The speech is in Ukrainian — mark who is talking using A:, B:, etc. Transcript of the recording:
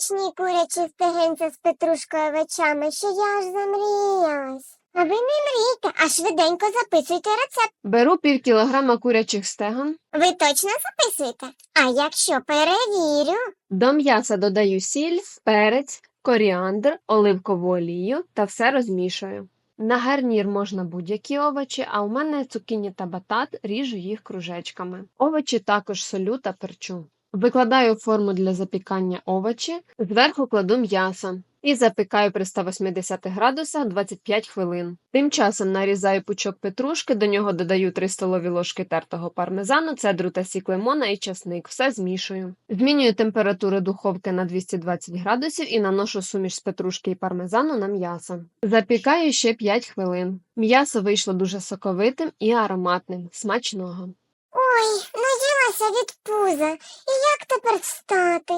A: смачні курячі стегенця з петрушкою овочами, що я аж замріялась. А ви не мрійте, а швиденько записуйте рецепт.
B: Беру пів кілограма курячих стегон.
A: Ви точно записуєте? А якщо перевірю?
B: До м'яса додаю сіль, перець, коріандр, оливкову олію та все розмішую. На гарнір можна будь-які овочі, а у мене цукіні та батат, ріжу їх кружечками. Овочі також солю та перчу. Викладаю форму для запікання овочі, зверху кладу м'ясо і запікаю при 180 градусах 25 хвилин. Тим часом нарізаю пучок петрушки, до нього додаю 3 столові ложки тертого пармезану, цедру та сік лимона і часник. Все змішую. Змінюю температуру духовки на 220 градусів і наношу суміш з петрушки і пармезану на м'ясо. Запікаю ще 5 хвилин. М'ясо вийшло дуже соковитим і ароматним. Смачного.
A: Ой, наїлася від пуза. І як тепер встати?